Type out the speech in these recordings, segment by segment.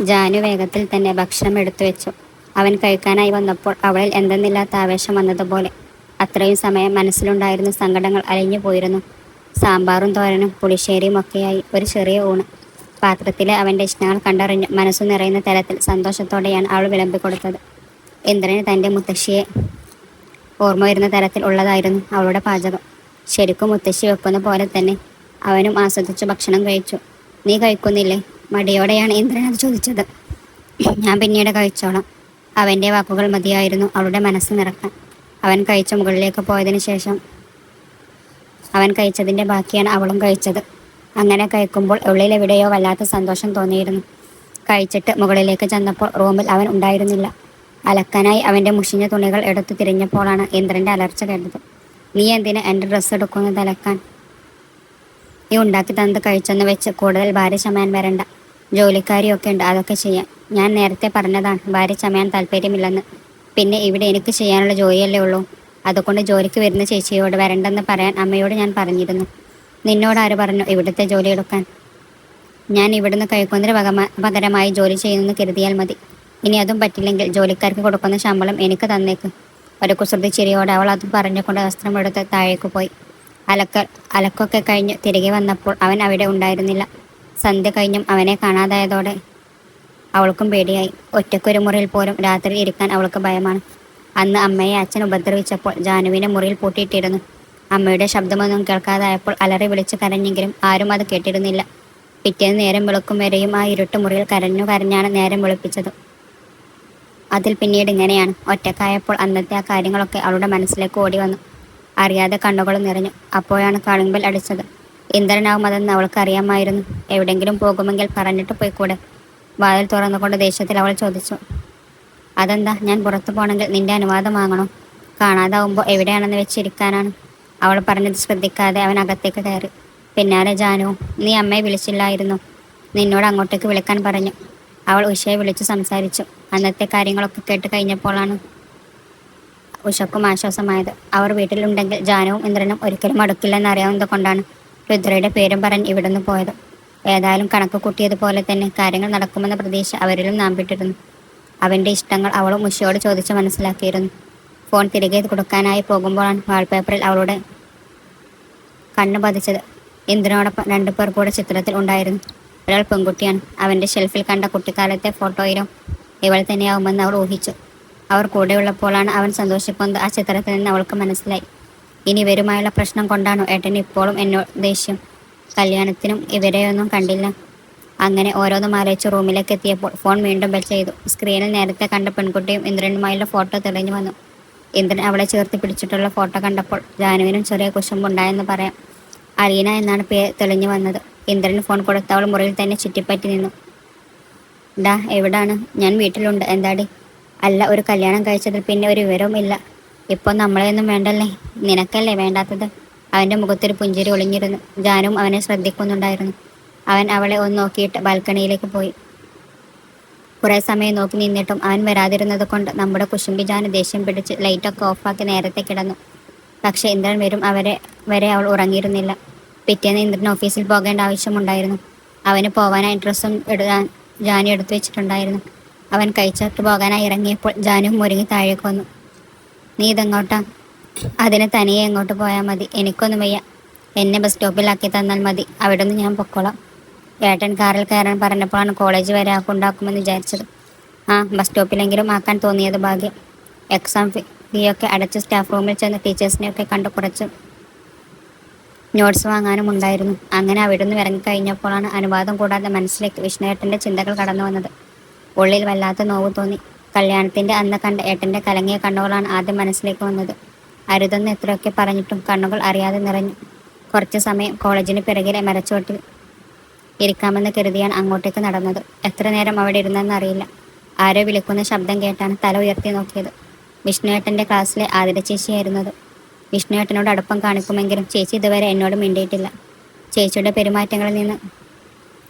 ജാനു വേഗത്തിൽ തന്നെ ഭക്ഷണം എടുത്തു വെച്ചു. അവൻ കഴിക്കാനായി വന്നപ്പോൾ അവളിൽ എന്തെന്നില്ലാത്ത ആവേശം വന്നതുപോലെ. അത്രയും സമയം മനസ്സിലുണ്ടായിരുന്ന സങ്കടങ്ങൾ അലിഞ്ഞു പോയിരുന്നു. സാമ്പാറും തോരനും പുളിശ്ശേരിയും ഒക്കെയായി ഒരു ചെറിയ ഊണ്. പാത്രത്തിലെ അവന്റെ ഇഷ്ടങ്ങൾ കണ്ടറിഞ്ഞ് മനസ്സു നിറയുന്ന തരത്തിൽ സന്തോഷത്തോടെയാണ് അവൾ വിളമ്പിക്കൊടുത്തത് ഇന്ദ്രന് തന്റെ മുത്തശ്ശിയെ? ഓർമ്മ വരുന്ന തരത്തിൽ ഉള്ളതായിരുന്നു അവളുടെ പാചകം. ശരിക്കും മുത്തശ്ശി വെക്കുന്ന പോലെ തന്നെ അവനും ആസ്വദിച്ചു ഭക്ഷണം കഴിച്ചു. നീ കഴിക്കുന്നില്ലേ? മടിയോടെയാണ് ഇന്ദ്രൻ അത് ചോദിച്ചത്. ഞാൻ പിന്നീട് കഴിച്ചോളാം. അവന്റെ വാക്കുകൾ മതിയായിരുന്നു അവളുടെ മനസ്സ് നിറക്കാൻ. അവൻ കഴിച്ച മുകളിലേക്ക് പോയതിനു ശേഷം അവൻ കഴിച്ചതിന്റെ ബാക്കിയാണ് അവളും കഴിച്ചത്. അങ്ങനെ കഴിക്കുമ്പോൾ ഉള്ളിൽ എവിടെയോ വല്ലാത്ത സന്തോഷം തോന്നിയിരുന്നു. കഴിച്ചിട്ട് മുകളിലേക്ക് ചെന്നപ്പോൾ റൂമിൽ അവൻ ഉണ്ടായിരുന്നില്ല. അലക്കാനായി അവന്റെ മുഷിഞ്ഞ തുണികൾ എടുത്തു തിരിഞ്ഞപ്പോഴാണ് ഇന്ദ്രന്റെ അലർച്ച കേട്ടത്. നീ എന്തിനാ എന്റെ ഡ്രസ്സ് എടുക്കുന്നത് അലക്കാൻ? നീ ഉണ്ടാക്കി തന്നത് കഴിച്ചെന്ന് വെച്ച് കൂടുതൽ ഭാര്യ ചമയാൻ വരണ്ട. ജോലിക്കാരിയൊക്കെ ഉണ്ട് അതൊക്കെ ചെയ്യാൻ ഞാൻ നേരത്തെ പറഞ്ഞതാണ് ഭാര്യ ചമയാൻ താല്പര്യമില്ലെന്ന്. പിന്നെ ഇവിടെ എനിക്ക് ചെയ്യാനുള്ള ജോലിയല്ലേ ഉള്ളൂ. അതുകൊണ്ട് ജോലിക്ക് വരുന്ന ചേച്ചിയോട് വരണ്ടെന്ന് പറയാൻ അമ്മയോട് ഞാൻ പറഞ്ഞിരുന്നു. നിന്നോട് ആര് പറഞ്ഞു ഇവിടുത്തെ ജോലി എടുക്കാൻ? ഞാൻ ഇവിടുന്ന് കഴിക്കുന്നതിന് പകമ- പകരമായി ജോലി ചെയ്യുന്നെന്ന് കരുതിയാൽ മതി. ഇനി അതും പറ്റില്ലെങ്കിൽ ജോലിക്കാർക്ക് കൊടുക്കുന്ന ശമ്പളം എനിക്ക് തന്നേക്കും. ഒരു കുസൃതി ചിരിയോടെ അവൾ അത് പറഞ്ഞുകൊണ്ട് വസ്ത്രമെടുത്ത് താഴേക്ക് പോയി. അലക്ക അലക്കൊക്കെ കഴിഞ്ഞ് തിരികെ വന്നപ്പോൾ അവൻ അവിടെ ഉണ്ടായിരുന്നില്ല. സന്ധ്യ കഴിഞ്ഞും അവനെ കാണാതായതോടെ അവൾക്കും പേടിയായി. ഒറ്റക്കൊരു മുറിയിൽ പോലും രാത്രി ഇരിക്കാൻ അവൾക്ക് ഭയമാണ്. അന്ന് അമ്മയെ അച്ഛൻ ഉപദ്രവിച്ചപ്പോൾ ജാനുവിനെ മുറിയിൽ പൂട്ടിയിട്ടിരുന്നു. അമ്മയുടെ ശബ്ദമൊന്നും കേൾക്കാതായപ്പോൾ അലറി വിളിച്ച് കരഞ്ഞെങ്കിലും ആരും അത് കേട്ടിരുന്നില്ല. പിറ്റേന്ന് നേരം വിളക്കും വരെയും ആ ഇരുട്ട് മുറിയിൽ കരഞ്ഞു കരഞ്ഞാണ് നേരം വിളിപ്പിച്ചത്. അതിൽ പിന്നീട് ഇങ്ങനെയാണ്. ഒറ്റക്കായപ്പോൾ അന്നത്തെ ആ കാര്യങ്ങളൊക്കെ അവളുടെ മനസ്സിലേക്ക് ഓടി വന്നു. അറിയാതെ കണ്ണുകൾ നിറഞ്ഞു. അപ്പോഴാണ് കാളുമ്പൽ അടിച്ചത്. ഇന്ദ്രനാവും അതെന്ന് അവൾക്ക് അറിയാമായിരുന്നു. എവിടെങ്കിലും പോകുമെങ്കിൽ പറഞ്ഞിട്ട് പോയിക്കൂടെ? വാതിൽ തുറന്നുകൊണ്ട് ദേഷ്യത്തിൽ അവൾ ചോദിച്ചു. അതെന്താ? ഞാൻ പുറത്തു പോകണമെങ്കിൽ നിന്റെ അനുവാദം വാങ്ങണോ? കാണാതാവുമ്പോൾ എവിടെയാണെന്ന് വെച്ചിരിക്കാനാണ്. അവൾ പറഞ്ഞത് ശ്രദ്ധിക്കാതെ അവൻ അകത്തേക്ക് കയറി. പിന്നാലെ ജാനു നീ അമ്മയെ വിളിച്ചില്ലായിരുന്നു. നിന്നോട് അങ്ങോട്ടേക്ക് വിളിക്കാൻ പറഞ്ഞു. അവൾ ഉഷയെ വിളിച്ച് സംസാരിച്ചു. അന്നത്തെ കാര്യങ്ങളൊക്കെ കേട്ട് കഴിഞ്ഞപ്പോഴാണ് ഉഷക്കും ആശ്വാസമായത്. അവർ വീട്ടിലുണ്ടെങ്കിൽ ജാനവും ഇന്ദ്രനും ഒരിക്കലും അടുക്കില്ലെന്ന് അറിയാവുന്നത് കൊണ്ടാണ് രുദ്രയുടെ പേരും പറഞ്ഞ് ഇവിടുന്ന് പോയത്. ഏതായാലും കണക്ക് കൂട്ടിയതുപോലെ തന്നെ കാര്യങ്ങൾ നടക്കുമെന്ന പ്രതീക്ഷ അവരിലും നാമ്പിട്ടിരുന്നു. അവന്റെ ഇഷ്ടങ്ങൾ അവളും ഉഷയോട് ചോദിച്ച് മനസ്സിലാക്കിയിരുന്നു. ഫോൺ തിരികെ കൊടുക്കാനായി പോകുമ്പോഴാണ് വാൾപേപ്പറിൽ അവളുടെ കണ്ണു പതിച്ചത്. ഇന്ദ്രനോടൊപ്പം രണ്ടു പേർ കൂടെ ചിത്രത്തിൽ ഉണ്ടായിരുന്നു. ഒരാൾ പെൺകുട്ടിയാണ്. അവന്റെ ഷെൽഫിൽ കണ്ട കുട്ടിക്കാലത്തെ ഫോട്ടോയിലും ഇവൾ തന്നെയാവുമെന്ന് അവൾ ഊഹിച്ചു. അവർ കൂടെയുള്ളപ്പോഴാണ് അവൻ സന്തോഷിക്കുന്നത്. ആ ചിത്രത്തിൽ നിന്ന് അവൾക്ക് മനസ്സിലായി. ഇനി ഇവരുമായുള്ള പ്രശ്നം കൊണ്ടാണോ ഏട്ടൻ ഇപ്പോഴും എന്നോട് ദേഷ്യം? കല്യാണത്തിനും ഇവരെയൊന്നും കണ്ടില്ല. അങ്ങനെ ഓരോന്നും ആലോചിച്ച് റൂമിലേക്ക് എത്തിയപ്പോൾ ഫോൺ വീണ്ടും ബെൽ ചെയ്തു. സ്ക്രീനിൽ നേരത്തെ കണ്ട പെൺകുട്ടിയും ഇന്ദ്രനുമായുള്ള ഫോട്ടോ തെളിഞ്ഞു വന്നു. ഇന്ദ്രൻ അവളെ ചേർത്ത് പിടിച്ചിട്ടുള്ള ഫോട്ടോ കണ്ടപ്പോൾ ജാനുവിനും ചെറിയ കുശുമ്പുണ്ടായെന്ന് പറയാം. അലീന എന്നാണ് പേര് തെളിഞ്ഞു വന്നത്. ഇന്ദ്രൻ ഫോൺ കൊടുത്ത അവൾ മുറിയിൽ തന്നെ ചുറ്റിപ്പറ്റി നിന്നു. ഡാ എവിടാണ്? ഞാൻ വീട്ടിലുണ്ട്. എന്താടി? അല്ല ഒരു കല്യാണം കഴിച്ചതിൽ പിന്നെ ഒരു വിവരവും ഇല്ല. ഇപ്പോൾ നമ്മളെയൊന്നും വേണ്ടല്ലേ? നിനക്കല്ലേ വേണ്ടാത്തത്? അവന്റെ മുഖത്തൊരു പുഞ്ചിരി ഒളിഞ്ഞിരുന്നു. ജാനും അവനെ ശ്രദ്ധിക്കുന്നുണ്ടായിരുന്നു. അവൻ അവളെ ഒന്ന് നോക്കിയിട്ട് ബാൽക്കണിയിലേക്ക് പോയി. കുറേ സമയം നോക്കി നിന്നിട്ടും അവൻ വരാതിരുന്നത് കൊണ്ട് നമ്മുടെ കുശുമ്പി ജാന് ദേഷ്യം പിടിച്ച് ലൈറ്റൊക്കെ ഓഫാക്കി നേരത്തെ കിടന്നു. പക്ഷേ ഇന്ദ്രൻ വരും അവരെ വരെ അവൾ ഉറങ്ങിയിരുന്നില്ല. പിറ്റേന്ന് ഇന്ദ്രൻ ഓഫീസിൽ പോകേണ്ട ആവശ്യമുണ്ടായിരുന്നു. അവന് പോകാനായി ഡ്രസ്സും ഇടാൻ ജാനി എടുത്തു വെച്ചിട്ടുണ്ടായിരുന്നു. അവൻ കഴിച്ചിട്ട് പോകാനായി ഇറങ്ങിയപ്പോൾ ജാനു മുരുങ്ങി താഴേക്ക് വന്നു. നീ ഇതെങ്ങോട്ടാ? അതിന് തനിയെ എങ്ങോട്ട് പോയാൽ മതി. എനിക്കൊന്നും വയ്യ. എന്നെ ബസ് സ്റ്റോപ്പിലാക്കി തന്നാൽ മതി. അവിടെ നിന്ന് ഞാൻ പൊക്കോളാം. ഏട്ടൻ കാറിൽ കയറാൻ പറഞ്ഞപ്പോഴാണ് കോളേജ് വരെ ആക്കുണ്ടാക്കുമെന്ന് വിചാരിച്ചത്. ആ ബസ് സ്റ്റോപ്പിലെങ്കിലും ആക്കാൻ തോന്നിയത് ഭാഗ്യം. എക്സാം ഫീ ഫീയൊക്കെ അടച്ച് സ്റ്റാഫ് റൂമിൽ ചെന്ന് ടീച്ചേഴ്സിനെയൊക്കെ കണ്ട് കുറച്ച് നോട്ട്സ് വാങ്ങാനും ഉണ്ടായിരുന്നു. അങ്ങനെ അവിടുന്ന് ഇറങ്ങിക്കഴിഞ്ഞപ്പോഴാണ് അനുവാദം കൂടാതെ മനസ്സിലേക്ക് വിഷ്ണുവേട്ടന്റെ ചിന്തകൾ കടന്നു വന്നത് ഉള്ളിൽ വല്ലാത്ത നോവ് തോന്നി. കല്യാണത്തിന്റെ അന്ന് കണ്ട ഏട്ടന്റെ കലങ്ങിയ കണ്ണുകളാണ് ആദ്യം മനസ്സിലേക്ക് വന്നത്. അരുതെന്ന് എത്രയൊക്കെ പറഞ്ഞിട്ടും കണ്ണുകൾ അറിയാതെ നിറഞ്ഞു. കുറച്ച് സമയം കോളേജിന് പിറകിലെ മരച്ചോട്ടിൽ ഇരിക്കാമെന്ന് കരുതിയാണ് അങ്ങോട്ടേക്ക് നടന്നത്. എത്ര നേരം അവിടെ ഇരുന്നെന്ന് അറിയില്ല. ആരോ വിളിക്കുന്ന ശബ്ദം കേട്ടാണ് തല ഉയർത്തി നോക്കിയത്. വിഷ്ണുവേട്ടന്റെ ക്ലാസ്സിലെ ആതിര ചേച്ചിയായിരുന്നത്. വിഷ്ണുവേട്ടനോട് അടുപ്പം കാണിക്കുമെങ്കിലും ചേച്ചി ഇതുവരെ എന്നോട് മിണ്ടിയിട്ടില്ല. ചേച്ചിയുടെ പെരുമാറ്റങ്ങളിൽ നിന്ന്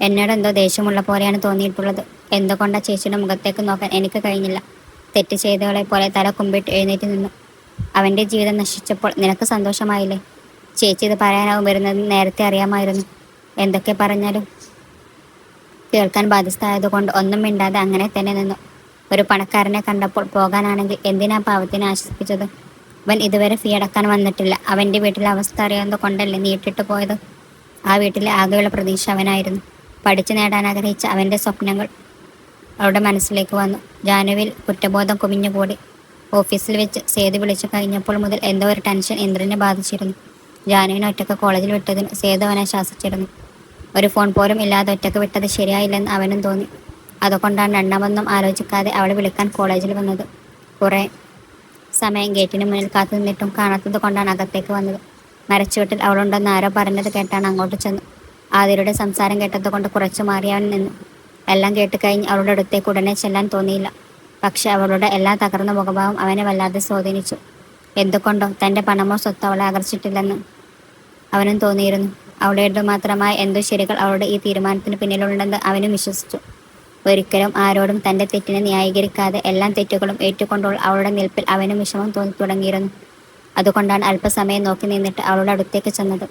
എന്നോട് എന്തോ ദേഷ്യമുള്ള പോലെയാണ് തോന്നിയിട്ടുള്ളത്. എന്തുകൊണ്ടാ ചേച്ചിയുടെ മുഖത്തേക്ക് നോക്കാൻ എനിക്ക് കഴിഞ്ഞില്ല? തെറ്റ് ചെയ്തവളെ പോലെ തല കുമ്പിട്ട് എഴുന്നേറ്റ് നിന്നു. അവന്റെ ജീവിതം നശിച്ചപ്പോൾ നിനക്ക് സന്തോഷമായില്ലേ? ചേച്ചി ഇത് പറയാനാവും വരുന്നത് നേരത്തെ അറിയാമായിരുന്നു. എന്തൊക്കെ പറഞ്ഞാലും കേൾക്കാൻ ബാധ്യസ്ഥയായതുകൊണ്ട് ഒന്നും മിണ്ടാതെ അങ്ങനെ തന്നെ നിന്നു. ഒരു പണക്കാരനെ കണ്ടപ്പോൾ പോകാനാണെങ്കിൽ എന്തിനാ പാവത്തിനെ ആശ്വസിപ്പിച്ചത്? അവൻ ഇതുവരെ ഫീ അടക്കാൻ വന്നിട്ടില്ല. അവന്റെ വീട്ടിലെ അവസ്ഥ അറിയാവുന്നത് കൊണ്ടല്ലേ നീട്ടിട്ട് പോയത്? ആ വീട്ടിലെ ആകെയുള്ള പ്രതീക്ഷ അവനായിരുന്നു. പഠിച്ചു നേടാൻ ആഗ്രഹിച്ച അവന്റെ സ്വപ്നങ്ങൾ അവളുടെ മനസ്സിലേക്ക് വന്നു. ജാനുവിൽ കുറ്റബോധം കുമിഞ്ഞുകൂടി. ഓഫീസിൽ വെച്ച് സേതു വിളിച്ചു കഴിഞ്ഞപ്പോൾ മുതൽ എന്തോ ഒരു ടെൻഷൻ ഇന്ദ്രനെ ബാധിച്ചിരുന്നു. ജാനുവിനെ ഒറ്റയ്ക്ക് കോളേജിൽ വിട്ടതിന് സേതു അവനെ ശാസിച്ചിരുന്നു. ഒരു ഫോൺ പോലും ഇല്ലാതെ ഒറ്റയ്ക്ക് വിട്ടത് ശരിയായില്ലെന്ന് അവനും തോന്നി. അതുകൊണ്ടാണ് രണ്ടാമതൊന്നും ആലോചിക്കാതെ അവളെ വിളിക്കാൻ കോളേജിൽ വന്നത്. കുറേ സമയം ഗേറ്റിന് മുന്നിൽ കാത്തു നിന്നിട്ടും കാണാത്തത് കൊണ്ടാണ് അകത്തേക്ക് വന്നത്. മരച്ചുവട്ടിൽ അവളുണ്ടെന്ന് ആരോ പറഞ്ഞത് കേട്ടാണ് അങ്ങോട്ട് ചെന്നു. ആതിരയുടെ സംസാരം കേട്ടതുകൊണ്ട് കുറച്ചു മാറി അവൻ നിന്നു. എല്ലാം കേട്ട് കഴിഞ്ഞ് അവളുടെ അടുത്തേക്ക് ഉടനെ ചെല്ലാൻ തോന്നിയില്ല. പക്ഷെ അവളുടെ എല്ലാ തകർന്ന മുഖഭാവം അവനെ വല്ലാതെ സ്വാധീനിച്ചു. എന്തുകൊണ്ടോ തന്റെ പണമോ സ്വത്തോ അവളെ ആകർഷിച്ചിട്ടില്ലെന്ന് അവനും തോന്നിയിരുന്നു. അവളുടെ മാത്രമായ എന്തോ ശരികൾ അവളുടെ ഈ തീരുമാനത്തിന് പിന്നിലുണ്ടെന്ന് അവനും വിശ്വസിച്ചു. ഒരിക്കലും ആരോടും തന്റെ തെറ്റിനെ ന്യായീകരിക്കാതെ എല്ലാ തെറ്റുകളും ഏറ്റുകൊണ്ടുള്ള അവളുടെ നിൽപ്പിൽ അവനും വിഷമം തോന്നി തുടങ്ങിയിരുന്നു. അതുകൊണ്ടാണ് അല്പസമയം നോക്കി നിന്നിട്ട് അവളുടെ അടുത്തേക്ക് ചെന്നത്.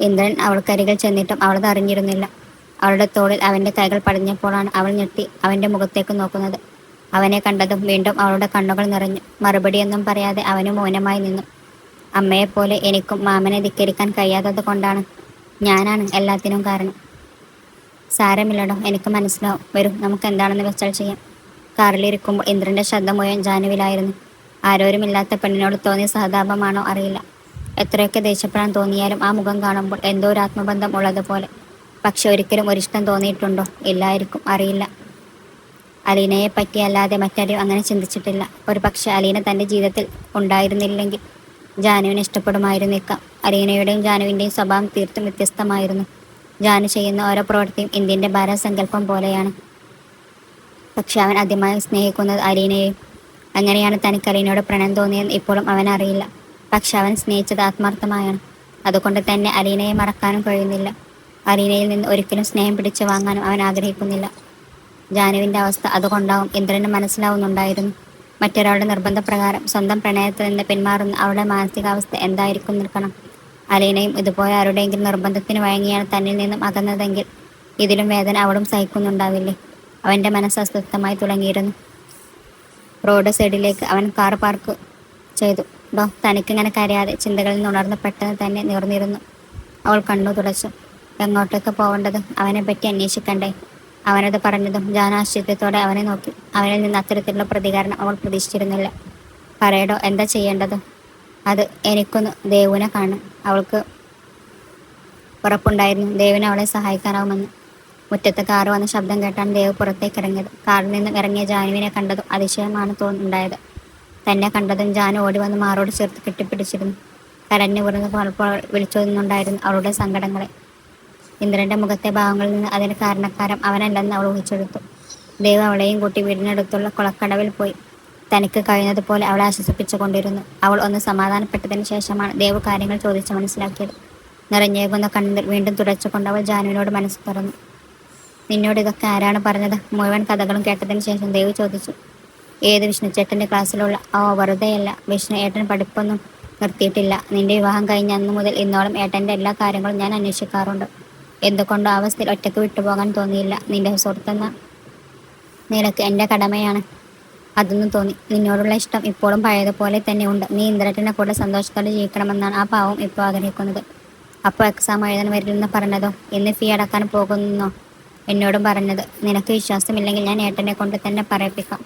ഇന്ദ്രൻ അവൾക്കരികിൽ ചെന്നിട്ടും അവളത് അറിഞ്ഞിരുന്നില്ല. അവളുടെ തോളിൽ അവന്റെ കൈകൾ പടഞ്ഞപ്പോഴാണ് അവൾ ഞെട്ടി അവന്റെ മുഖത്തേക്ക് നോക്കുന്നത്. അവനെ കണ്ടതും വീണ്ടും അവളുടെ കണ്ണുകൾ നിറഞ്ഞു. മറുപടിയൊന്നും പറയാതെ അവന് മൗനമായി നിന്നു. അമ്മയെപ്പോലെ എനിക്കും മാമനെ ധിക്കരിക്കാൻ കഴിയാത്തത് കൊണ്ടാണ്. ഞാനാണ് എല്ലാത്തിനും കാരണം. സാരമില്ലടോ എനിക്ക് മനസ്സിലാവും. വരും നമുക്ക് എന്താണെന്ന് വെച്ചാൽ ചെയ്യാം. കാറിലിരിക്കുമ്പോൾ ഇന്ദ്രന്റെ ശബ്ദം മുഴുവൻ ജാനുവിലായിരുന്നു. ആരോരുമില്ലാത്ത പെണ്ണിനോട് തോന്നിയ സഹതാപമാണോ അറിയില്ല. എത്രയൊക്കെ ദേഷ്യപ്പെടാൻ തോന്നിയാലും ആ മുഖം കാണുമ്പോൾ എന്തോ ഒരു ആത്മബന്ധം ഉള്ളതുപോലെ. പക്ഷെ ഒരിക്കലും ഒരിഷ്ടം തോന്നിയിട്ടുണ്ടോ? എല്ലാവർക്കും അറിയില്ല. അലീനയെ പറ്റി അല്ലാതെ മറ്റാരും അങ്ങനെ ചിന്തിച്ചിട്ടില്ല. ഒരു പക്ഷെ അലീന തന്റെ ജീവിതത്തിൽ ഉണ്ടായിരുന്നില്ലെങ്കിൽ ജാനുവിനെ ഇഷ്ടപ്പെടുമായിരുന്നേക്കാം. അലീനയുടെയും ജാനുവിന്റെയും സ്വഭാവം തീർത്തും വ്യത്യസ്തമായിരുന്നു. ജാനു ചെയ്യുന്ന ഓരോ പ്രവൃത്തിയും ഇന്ത്യന്റെ ഭാരസങ്കല്പം പോലെയാണ്. പക്ഷെ അവൻ ആദ്യമായി സ്നേഹിക്കുന്നത് അലീനയെയും. അങ്ങനെയാണ് തനിക്ക് അലീനയോട് പ്രണയം തോന്നിയെന്ന് ഇപ്പോഴും അവൻ അറിയില്ല. പക്ഷെ അവൻ സ്നേഹിച്ചത് ആത്മാർത്ഥമായാണ്. അതുകൊണ്ട് തന്നെ അലീനയെ മറക്കാനും കഴിയുന്നില്ല. അലീനയിൽ നിന്ന് ഒരിക്കലും സ്നേഹം പിടിച്ചു വാങ്ങാനും അവൻ ആഗ്രഹിക്കുന്നില്ല. ജാനുവിന്റെ അവസ്ഥ അതുകൊണ്ടാവും ഇന്ദ്രന് മനസ്സിലാവുന്നുണ്ടായിരുന്നു. മറ്റൊരാളുടെ നിർബന്ധപ്രകാരം സ്വന്തം പ്രണയത്തിൽ നിന്ന് പിന്മാറുന്ന അവളുടെ മാനസികാവസ്ഥ എന്തായിരിക്കും നിൽക്കണം. അലീനയും ഇതുപോലെ ആരുടെയെങ്കിലും നിർബന്ധത്തിന് വഴങ്ങിയാണ് തന്നിൽ നിന്നും അകന്നതെങ്കിൽ ഇതിലും വേദന അവളും സഹിക്കുന്നുണ്ടാവില്ലേ? അവന്റെ മനസ്സ് അസ്വസ്ഥമായി തുടങ്ങിയിരുന്നു. റോഡ് സൈഡിലേക്ക് അവൻ കാർ പാർക്ക് ചെയ്തു. ഡോ തനിക്കിങ്ങനെ കരയാതെ ചിന്തകളിൽ നിന്ന് ഉണർന്ന് പെട്ടെന്ന് തന്നെ നിർന്നിരുന്നു. അവൾ കണ്ണു തുടച്ചു. എങ്ങോട്ടേക്ക് അവനെ പറ്റി അന്വേഷിക്കണ്ടേ? അവനത് പറഞ്ഞതും ജാനാശ്ചര്യത്തോടെ അവനെ നോക്കി. അവനിൽ നിന്ന് അത്തരത്തിലുള്ള പ്രതികരണം അവൾ പ്രതീക്ഷിച്ചിരുന്നില്ല. പറയടോ എന്താ ചെയ്യേണ്ടത്? അത് എനിക്കൊന്ന് ദേവുവിനെ കാണും അവൾക്ക് ഉറപ്പുണ്ടായിരുന്നു. ദേവിനെ അവളെ സഹായിക്കാനാവുമെന്ന്. മുറ്റത്ത് കാറ് വന്ന ശബ്ദം കേട്ടാണ് ദേവ് പുറത്തേക്ക് ഇറങ്ങിയത്. കാറിൽ നിന്ന് ഇറങ്ങിയ ജാനുവിനെ കണ്ടതും അതിശയമാണ് തോന്നുന്നുണ്ടായത്. തന്നെ കണ്ടതും ജാനു ഓടി വന്ന് മാറോട് ചേർത്ത് കെട്ടിപ്പിടിച്ചിരുന്നു. കരഞ്ഞു പുറന്ന് പലപ്പോൾ വിളിച്ചോന്നുണ്ടായിരുന്നു അവളുടെ സങ്കടങ്ങളെ. ഇന്ദ്രന്റെ മുഖത്തെ ഭാവങ്ങളിൽ നിന്ന് അതിന് കാരണക്കാരം അവനല്ലെന്ന് അവൾ ഊഹിച്ചെടുത്തു. ദേവ് അവളെയും കൂട്ടി വീടിനടുത്തുള്ള കുളക്കടവിൽ പോയി. തനിക്ക് കഴിയുന്നതുപോലെ അവളെ ആശ്വസിപ്പിച്ചുകൊണ്ടിരുന്നു. അവൾ ഒന്ന് സമാധാനപ്പെട്ടതിന് ശേഷമാണ് ദേവ് കാര്യങ്ങൾ ചോദിച്ച് മനസ്സിലാക്കിയത്. നിറഞ്ഞേകുന്ന കണ്ണിൽ വീണ്ടും തുടച്ചുകൊണ്ട് അവൾ ജാനുവിനോട് മനസ്സ് തുറന്നു. നിന്നോട് ഇതൊക്കെ ആരാണ് പറഞ്ഞത്? മുഴുവൻ കഥകളും കേട്ടതിന് ശേഷം ദേവ് ചോദിച്ചു. ഏത് വിഷ്ണു ചേട്ടന്റെ ക്ലാസ്സിലുള്ള? ആ വെറുതെയല്ല. വിഷ്ണു ഏട്ടൻ പഠിപ്പൊന്നും നിർത്തിയിട്ടില്ല. നിന്റെ വിവാഹം കഴിഞ്ഞ അന്ന് മുതൽ ഇന്നോളം ഏട്ടന്റെ എല്ലാ കാര്യങ്ങളും ഞാൻ അന്വേഷിക്കാറുണ്ട്. എന്തുകൊണ്ടോ അവസ്ഥയിൽ ഒറ്റയ്ക്ക് വിട്ടുപോകാൻ തോന്നിയില്ല. നിന്റെ സുഹൃത്തെന്ന നിനക്ക് എന്റെ കടമയാണ്. അതൊന്നും തോന്നി. നിന്നോടുള്ള ഇഷ്ടം ഇപ്പോഴും പഴയതുപോലെ തന്നെ ഉണ്ട് നീ ഇന്ദ്രട്ടിനെ കൂടെ സന്തോഷത്തോടെ ജീവിക്കണമെന്നാണ് ആ പാവം ഇപ്പോൾ ആഗ്രഹിക്കുന്നത്. അപ്പോൾ എക്സാം എഴുതാൻ വരില്ലെന്ന് പറഞ്ഞതോ? ഇന്ന് ഫീ അടക്കാൻ പോകുന്നോ? എന്നോടും പറഞ്ഞത്. നിനക്ക് വിശ്വാസമില്ലെങ്കിൽ ഞാൻ ഏട്ടനെ കൊണ്ട് തന്നെ പറയിപ്പിക്കാം.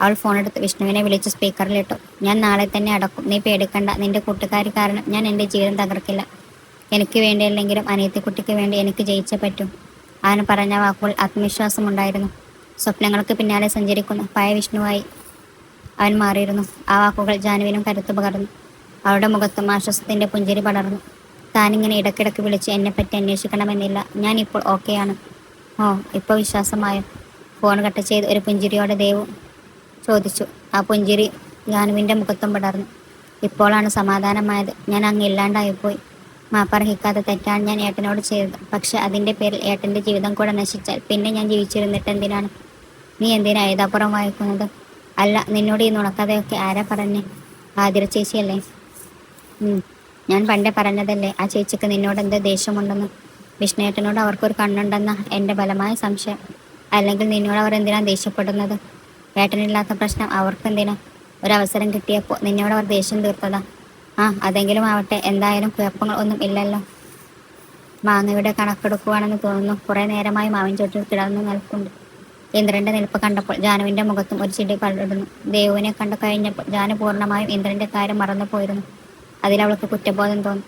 അവൾ ഫോണെടുത്ത് വിഷ്ണുവിനെ വിളിച്ച് സ്പീക്കറിലിട്ടു ഞാൻ നാളെ തന്നെ അടക്കും. നീ പേടിക്കണ്ട. നിന്റെ കൂട്ടുകാരി കാരണം ഞാൻ എന്റെ ജീവിതം തകർക്കില്ല. എനിക്ക് വേണ്ടിയല്ലെങ്കിലും അനിയത്തിക്കുട്ടിക്ക് വേണ്ടി എനിക്ക് ജയിച്ചേ പറ്റും. അവൻ പറഞ്ഞ വാക്കുകൾ ആത്മവിശ്വാസമുണ്ടായിരുന്നു. സ്വപ്നങ്ങൾക്ക് പിന്നാലെ സഞ്ചരിക്കുന്ന പഴയ വിഷ്ണുവായി അവൻ മാറിയിരുന്നു. ആ വാക്കുകൾ ജാനുവിനും കരുത്തു പകർന്നു. അവളുടെ മുഖത്തും ആശ്വാസത്തിന്റെ പുഞ്ചിരി പടർന്നു. താനിങ്ങനെ ഇടയ്ക്കിടയ്ക്ക് വിളിച്ച് എന്നെപ്പറ്റി അന്വേഷിക്കണമെന്നില്ല. ഞാൻ ഇപ്പോൾ ഓക്കെയാണ് ഓ ഇപ്പോൾ വിശ്വാസമായോ? ഫോൺ കട്ട് ചെയ്ത് ഒരു പുഞ്ചിരിയോടെ ദേവു ചോദിച്ചു. ആ പുഞ്ചിരി ജാനുവിന്റെ മുഖത്തും പടർന്നു. ഇപ്പോഴാണ് സമാധാനമായത്. ഞാൻ അങ്ങ് ഇല്ലാണ്ടായിപ്പോയി. മാപ്പർഹിക്കാതെ തെറ്റാണ് ഞാൻ ഏട്ടനോട് ചെയ്തത്. പക്ഷെ അതിന്റെ പേരിൽ ഏട്ടന്റെ ജീവിതം കൂടെ നശിച്ചാൽ പിന്നെ ഞാൻ ജീവിച്ചിരുന്നിട്ട് എന്തിനാണ്? നീ എന്തിനാ ഏതാപ്പുറം വായിക്കുന്നത്? അല്ല നിന്നോട് ഈ നുണക്കഥയൊക്കെ ആരാ പറഞ്ഞേ? ആതിര ചേച്ചിയല്ലേ? ഞാൻ പണ്ടേ പറഞ്ഞതല്ലേ ആ ചേച്ചിക്ക് നിന്നോട് എന്ത് ദേഷ്യമുണ്ടെന്ന്? വിഷ്ണുവേട്ടനോട് അവർക്കൊരു കണ്ണുണ്ടെന്ന എന്റെ ബലമായ സംശയം. അല്ലെങ്കിൽ നിന്നോട് അവർ എന്തിനാണ് ദേഷ്യപ്പെടുന്നത്? ഏട്ടനില്ലാത്ത പ്രശ്നം അവർക്കെന്തിനാ ഒരവസരം കിട്ടിയപ്പോൾ നിന്നോട് അവർ ദേഷ്യം തീർത്തതാ. ആ അതെങ്കിലും ആവട്ടെ. എന്തായാലും കുഴപ്പങ്ങൾ ഒന്നും ഇല്ലല്ലോ. മാങ്ങയുടെ കണക്കെടുക്കുവാണെന്ന് തോന്നുന്നു. കുറേ നേരമായി മാവിൻ ചോട്ടിൽ കിടന്നു നിൽപ്പുണ്ട്. ഇന്ദ്രന്റെ നിൽപ്പ് കണ്ടപ്പോൾ ജാനുവിന്റെ മുഖത്തും ഒരു ചിരി കണ്ടിടുന്നു ദേവുവിനെ കണ്ടു കഴിഞ്ഞപ്പോൾ ജാനു പൂർണമായും ഇന്ദ്രന്റെ കാര്യം മറന്നു പോയിരുന്നു. അതിലവൾക്ക് കുറ്റബോധം തോന്നി.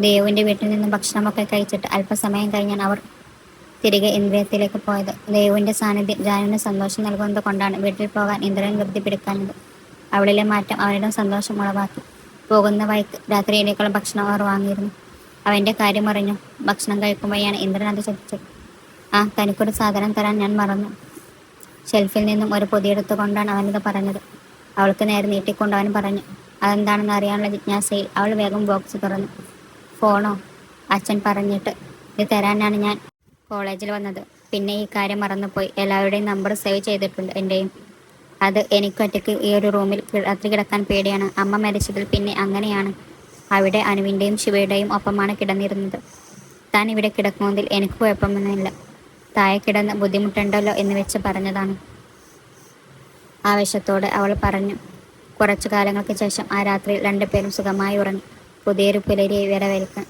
ദേവുവിന്റെ വീട്ടിൽ നിന്നും ഭക്ഷണമൊക്കെ കഴിച്ചിട്ട് അല്പസമയം കഴിഞ്ഞാണ് അവർ തിരികെ ഇന്ദ്രിയത്തിലേക്ക് പോയത്. ദേവുവിന്റെ സാന്നിധ്യം ജാനുവിന് സന്തോഷം നൽകുന്നത് കൊണ്ടാണ് വീട്ടിൽ പോകാൻ ഇന്ദ്രൻ വൃത്തി പിടിക്കാഞ്ഞത് അവളിലെ മാറ്റം അവരുടെ സന്തോഷം ഉളവാക്കി പോകുന്ന വഴിക്ക് രാത്രിയിലേക്കുള്ള ഭക്ഷണം അവർ വാങ്ങിയിരുന്നു. അവന്റെ കാര്യം അറിഞ്ഞു. ഭക്ഷണം കഴിക്കുമ്പോഴാണ് ഇന്ദ്രൻ അത് ചോദിച്ചത് ആ തനിക്കൊരു സാധനം തരാൻ ഞാൻ മറന്നു. ഷെൽഫിൽ നിന്നും ഒരു പൊതിയെടുത്തു കൊണ്ടാണ് അവനത് പറഞ്ഞത്. അവൾക്ക് നേരെ നീട്ടിക്കൊണ്ട് അവൻ പറഞ്ഞു അതെന്താണെന്ന് അറിയാനുള്ള ജിജ്ഞാസയിൽ അവൾ വേഗം ബോക്സ് തുറന്നു. ഫോണോ? അച്ഛൻ പറഞ്ഞിട്ട് ഇത് തരാനാണ് ഞാൻ. കോളേജിൽ വന്നത്. പിന്നെ ഈ കാര്യം മറന്നുപോയി. എല്ലാവരുടെയും നമ്പർ സേവ് ചെയ്തിട്ടുണ്ട് എന്റെയും അത് എനിക്ക് ഒറ്റയ്ക്ക് ഈ ഒരു റൂമിൽ രാത്രി കിടക്കാൻ പേടിയാണ്. അമ്മ മരിച്ചതിൽ പിന്നെ അങ്ങനെയാണ്. അവിടെ അനുവിന്റെയും ശിവയുടെയും ഒപ്പമാണ് കിടന്നിരുന്നത്. താൻ ഇവിടെ കിടക്കുന്നതിൽ എനിക്ക് കുഴപ്പമൊന്നുമില്ല. താഴെ കിടന്ന് ബുദ്ധിമുട്ടുണ്ടല്ലോ എന്ന് വെച്ച് പറഞ്ഞതാണ്. ആവേശത്തോടെ അവൾ പറഞ്ഞു കുറച്ചു കാലങ്ങൾക്ക് ശേഷം ആ രാത്രി രണ്ടുപേരും സുഖമായി ഉറങ്ങി. പുതിയൊരു പുലരിയെ വരവേൽക്കാൻ